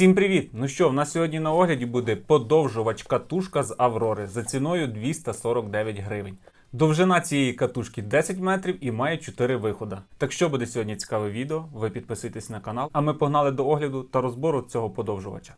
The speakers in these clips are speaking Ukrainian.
Всім привіт! Ну що, в нас сьогодні на огляді буде подовжувач катушка з Аврори за ціною 249 гривень. Довжина цієї катушки 10 метрів і має 4 виходи. Так що буде сьогодні цікаве відео, ви підписуйтесь на канал, а ми погнали до огляду та розбору цього подовжувача.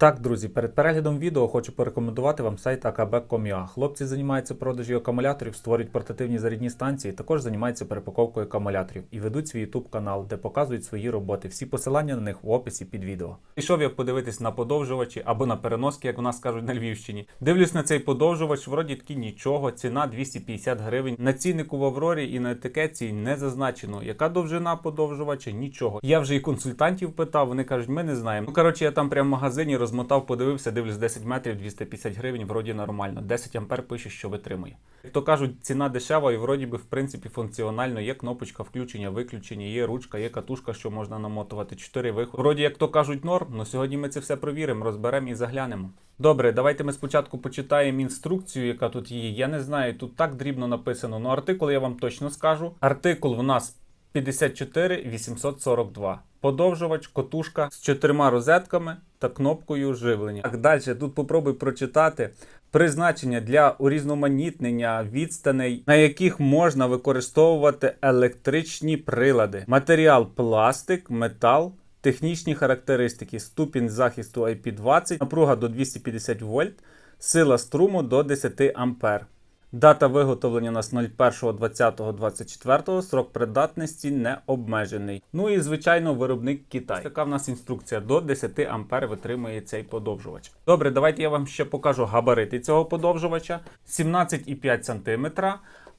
Так, друзі, перед переглядом відео хочу порекомендувати вам сайт akb.com.ua. Хлопці займаються продажі акумуляторів, створюють портативні зарядні станції, також займаються перепаковкою акумуляторів і ведуть свій YouTube канал, де показують свої роботи. Всі посилання на них в описі під відео. Пішов я подивитись на подовжувачі або на переноски, як у нас кажуть на Львівщині. Дивлюсь на цей подовжувач, вроді таки нічого, ціна 250 гривень. На ціннику в Аврорі і на етикетці не зазначено, яка довжина подовжувача, нічого. Я вже і консультантів питав, вони кажуть, ми не знаємо. Ну коротше, я там прямо в магазині розмотав, подивився, дивлюсь 10 метрів, 250 гривень, вроді нормально. 10 ампер пише, що витримує. Як то кажуть, ціна дешева і вроді би в принципі функціонально. Є кнопочка включення, виключення, є ручка, є катушка, що можна намотувати. 4 виходи. Вроді, як то кажуть, норм. Ну сьогодні ми це все провіримо, розберемо і заглянемо. Добре, давайте ми спочатку почитаємо інструкцію, яка тут є. Я не знаю, тут так дрібно написано. Ну артикул я вам точно скажу. Артикул в нас 54 842. Подовжувач, котушка з чотирма розетками та кнопкою живлення. Так далі тут попробуй прочитати призначення для урізноманітнення відстаней, на яких можна використовувати електричні прилади. Матеріал пластик, метал. Технічні характеристики: ступінь захисту IP20, напруга до 250 вольт, сила струму до 10 ампер. Дата виготовлення у нас 01.20.24, срок придатності не обмежений. Ну і звичайно, виробник Китай. Така в нас інструкція до 10 ампер витримує цей подовжувач. Добре, давайте я вам ще покажу габарити цього подовжувача: 17,5 см,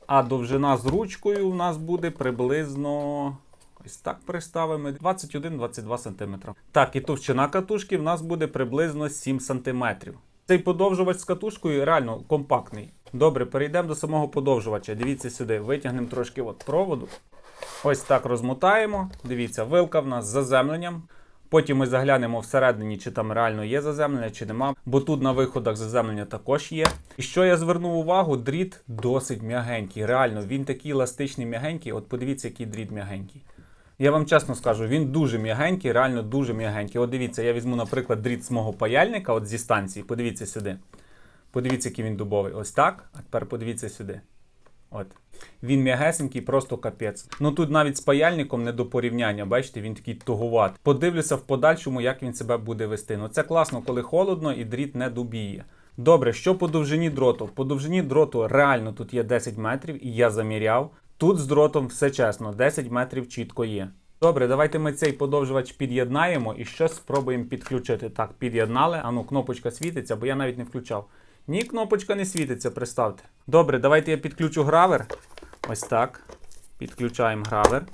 а довжина з ручкою у нас буде приблизно. Ось так приставимо 21-22 см. Так, і товщина катушки в нас буде приблизно 7 см. Цей подовжувач з катушкою реально компактний. Добре, перейдемо до самого подовжувача. Дивіться сюди, витягнемо трошки от проводу. Ось так розмотаємо. Дивіться, вилка в нас з заземленням. Потім ми заглянемо всередині, чи там реально є заземлення, чи нема. Бо тут на виходах заземлення також є. І що я звернув увагу, дріт досить м'ягенький. Реально, він такий еластичний м'ягенький. От подивіться, який дріт м'ягенький. Я вам чесно скажу, він дуже м'ягенький, реально дуже м'ягенький. От дивіться, я візьму, наприклад, дріт з мого паяльника, от зі станції. Подивіться сюди. Подивіться, який він дубовий. Ось так. А тепер подивіться сюди. От. Він м'ягесенький, просто капець. Ну тут навіть з паяльником не до порівняння, бачите, він такий тугуват. Подивлюся в подальшому, як він себе буде вести. Ну це класно, коли холодно і дріт не дубіє. Добре, що по довжині дроту? По довжині дроту реально тут є 10 метрів, і я заміряв. Тут з дротом все чесно, 10 метрів чітко є. Добре, давайте ми цей подовжувач під'єднаємо і щось спробуємо підключити. Так, під'єднали. Ану, кнопочка світиться, бо я навіть не включав. Ні, кнопочка не світиться, представте. Добре, давайте я підключу гравер. Ось так. Підключаємо гравер.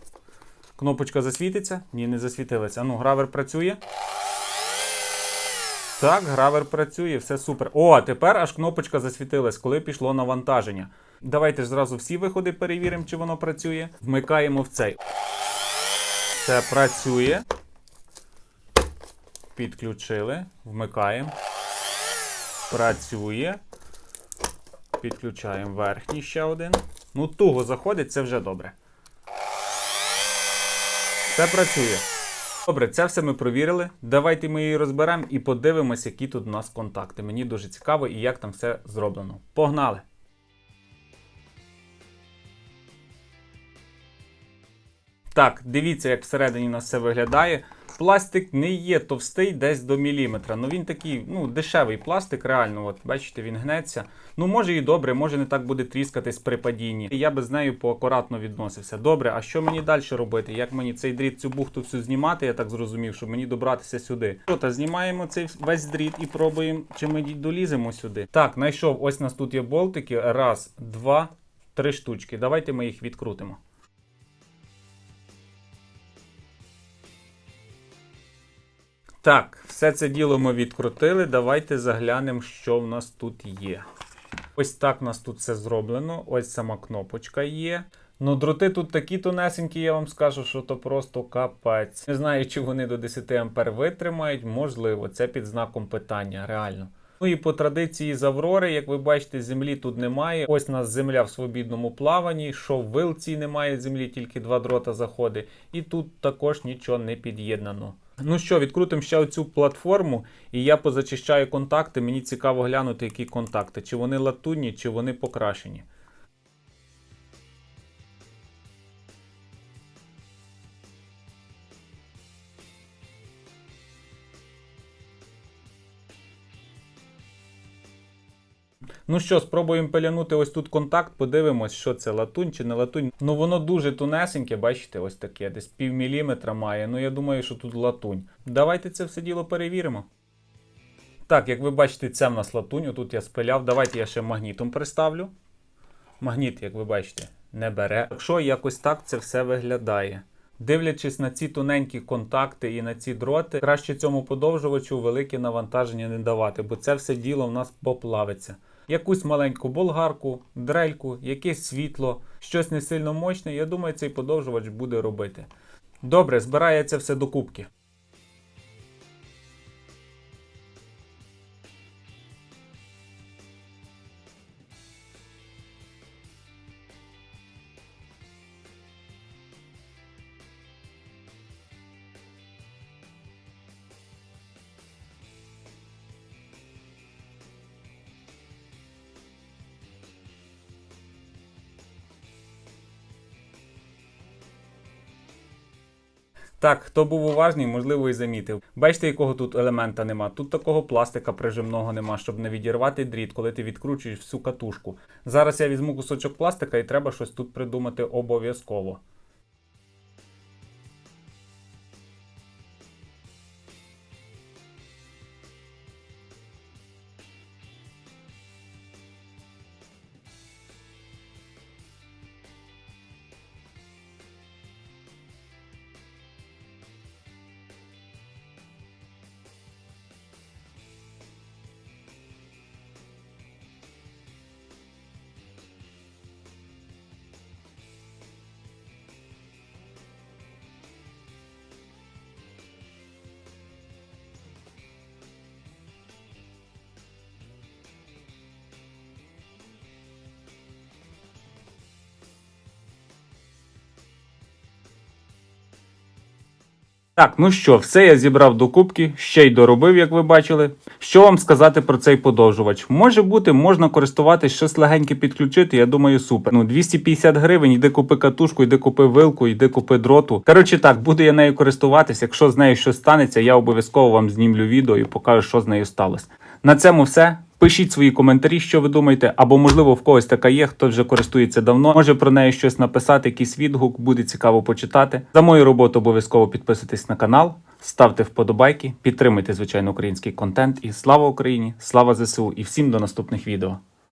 Кнопочка засвітиться? Ні, не засвітилася. Ану, гравер працює. Так, гравер працює, все супер. О, тепер аж кнопочка засвітилась, коли пішло навантаження. Давайте ж зразу всі виходи перевіримо, чи воно працює. Вмикаємо в цей. Це працює. Підключили. Вмикаємо. Працює. Підключаємо верхній ще один. Ну, туго заходить, це вже добре. Це працює. Добре, це все ми провірили. Давайте ми її розберемо і подивимося, які тут у нас контакти. Мені дуже цікаво і як там все зроблено. Погнали! Так, дивіться, як всередині у нас все виглядає. Пластик не є товстий десь до міліметра. Ну він такий, ну, дешевий пластик, реально, от бачите, він гнеться. Ну, може і добре, може не так буде тріскатись при падінні. Я би з нею поакуратно відносився. Добре, а що мені далі робити? Як мені цей дріт, цю бухту всю знімати, я так зрозумів, щоб мені добратися сюди. Що, та знімаємо цей весь дріт і пробуємо, чи ми доліземо сюди. Так, знайшов, ось у нас тут є болтики. Раз, два, три штучки. Давайте ми їх відкрутимо. Так, все це діло ми відкрутили. Давайте заглянемо, що в нас тут є. Ось так у нас тут все зроблено. Ось сама кнопочка є. Ну, дроти тут такі тонесенькі, я вам скажу, що то просто капець. Не знаю, чи вони до 10 ампер витримають. Можливо, це під знаком питання, реально. Ну і по традиції з Аврори, як ви бачите, землі тут немає. Ось у нас земля в свобідному плаванні. Що в вилці немає землі, тільки два дрота заходить. І тут також нічого не під'єднано. Ну що, відкрутимо ще оцю платформу, і я позачищаю контакти. Мені цікаво глянути, які контакти, чи вони латунні, чи вони покрашені. Ну що, спробуємо пилянути ось тут контакт, подивимось, що це латунь чи не латунь. Ну воно дуже тунесеньке, бачите, ось таке, десь пів міліметра має. Ну я думаю, що тут латунь. Давайте це все діло перевіримо. Так, як ви бачите, це в нас латунь, отут я спиляв. Давайте я ще магнітом приставлю. Магніт, як ви бачите, не бере. Якщо якось так це все виглядає. Дивлячись на ці тоненькі контакти і на ці дроти, краще цьому подовжувачу велике навантаження не давати, бо це все діло в нас поплавиться. Якусь маленьку болгарку, дрельку, якесь світло, щось не сильно мощне, я думаю, цей подовжувач буде робити. Добре, збирається все докупки. Так, хто був уважний, можливо, і замітив. Бачите, якого тут елемента нема. Тут такого пластика прижимного нема, щоб не відірвати дріт, коли ти відкручуєш всю катушку. Зараз я візьму кусочок пластика і треба щось тут придумати обов'язково. Так, ну що, все я зібрав до кубки, ще й доробив, як ви бачили. Що вам сказати про цей подовжувач? Може бути, можна користуватись, щось легеньке підключити, я думаю, супер. Ну, 250 гривень, йди купи катушку, йди купи вилку, йди купи дроту. Коротше так, буду я нею користуватись. Якщо з нею щось станеться, я обов'язково вам знімлю відео і покажу, що з нею сталося. На цьому все. Пишіть свої коментарі, що ви думаєте, або можливо в когось така є, хто вже користується давно. Може про неї щось написати, якийсь відгук, буде цікаво почитати. За мою роботу обов'язково підписуйтесь на канал, ставте вподобайки, підтримуйте звичайно український контент. І слава Україні, слава ЗСУ і всім до наступних відео.